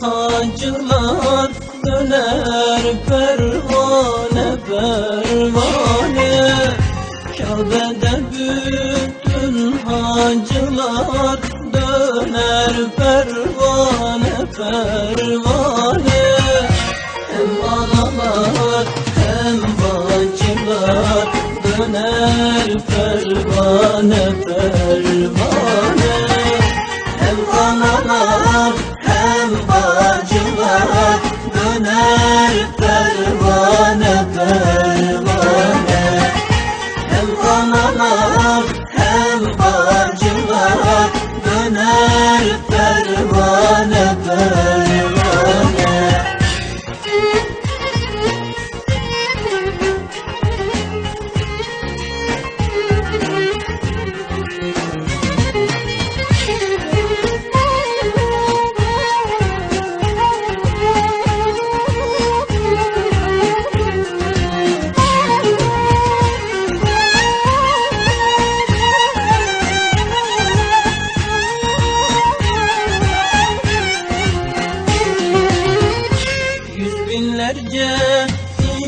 hacılar? Döner pervane pervane. Kabe'de bütün hacılar. Döner pervane pervane. Hem analar hem bacılar. Döner pervane pervane döner binlerce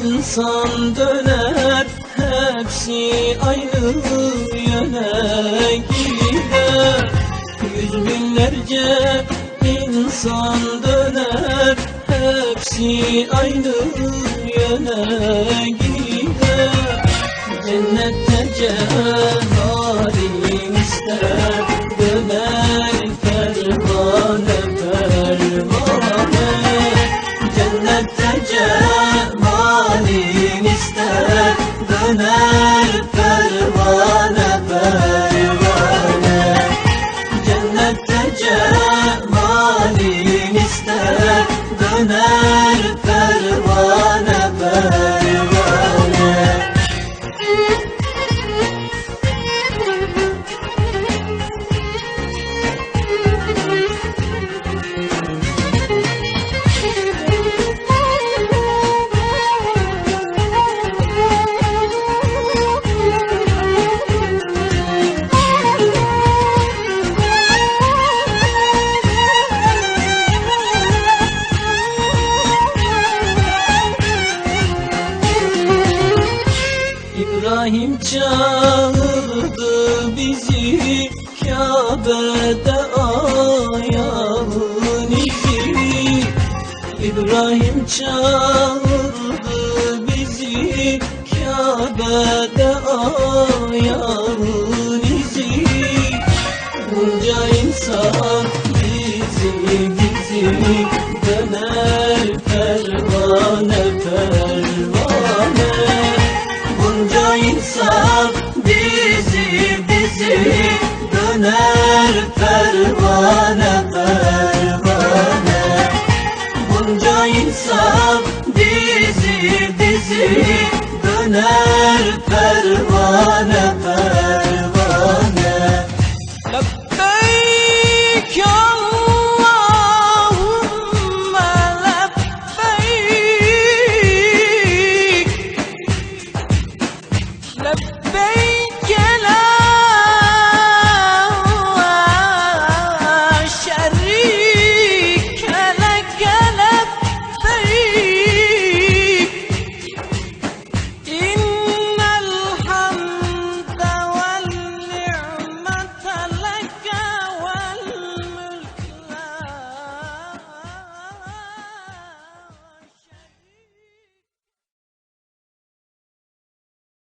insan döner Hepsi aynı yöne gider. Yüz binlerce insan döner Hepsi aynı yöne gider. Cennette cemalin ister Cennette cemalin ister Döner İbrahim çağırdı bizi Kabe'de ayağın izi İbrahim çağırdı bizi Kabe'de ayağın izi Bunca insan bizi bizi döner döner pervane pervane